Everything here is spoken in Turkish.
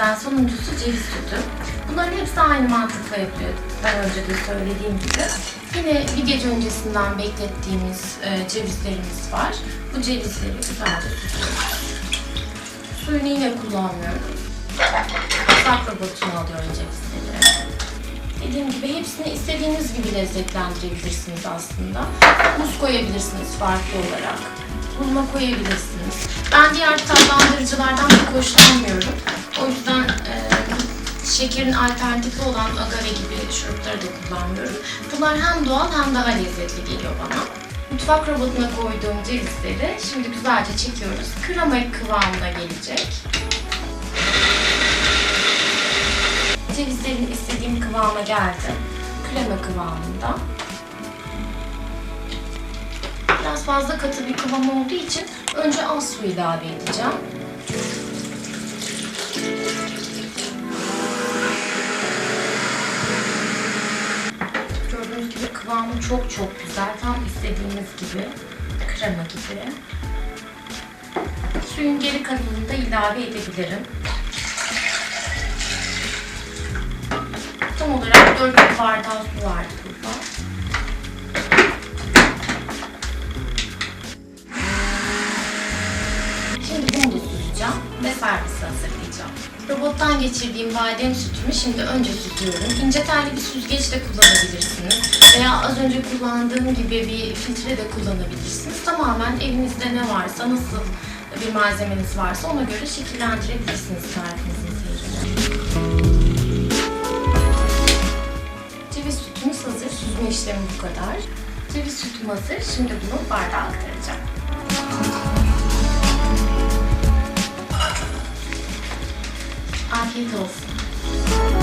bizden sonuncusu ceviz sütü. Bunların hepsi aynı mantıkla yapıyor. Ben önce de söylediğim gibi. Yine bir gece öncesinden beklettiğimiz e, cevizlerimiz var. Bu cevizleri güzelce. Suyunu yine kullanmıyoruz. Sak robotunu alıyorum cevizleri. Dediğim gibi hepsini istediğiniz gibi lezzetlendirebilirsiniz aslında. Muz koyabilirsiniz farklı olarak. Hurma koyabilirsiniz. Ben diğer tatlandırıcılardan pek hoşlanmıyorum. O yüzden e, şekerin alternatifi olan agave gibi şurupları da kullanmıyorum. Bunlar hem doğal hem daha lezzetli geliyor bana. Mutfak robotuna koyduğum cevizleri şimdi güzelce çekiyoruz. Krema kıvamına gelecek. Cevizlerin istediğim kıvama geldi. Krema kıvamında. Biraz fazla katı bir kıvam olduğu için önce az su ilave edeceğim. Kıvamı çok çok güzel. Tam istediğimiz gibi. Krema gibi. Suyun geri kalanını da ilave edebilirim. Tam olarak 4 bardağı su vardı burada. Robottan geçirdiğim badem sütümü şimdi önce süzüyorum. İnce telli bir süzgeç de kullanabilirsiniz. Veya az önce kullandığım gibi bir filtre de kullanabilirsiniz. Tamamen evinizde ne varsa, nasıl bir malzemeniz varsa ona göre şekillendirebilirsiniz tarifinizin. Ceviz sütümüz hazır. Süzme işlemi bu kadar. Ceviz sütüm hazır. Şimdi bunu bardağa aktaracağım. Afiyet olsun.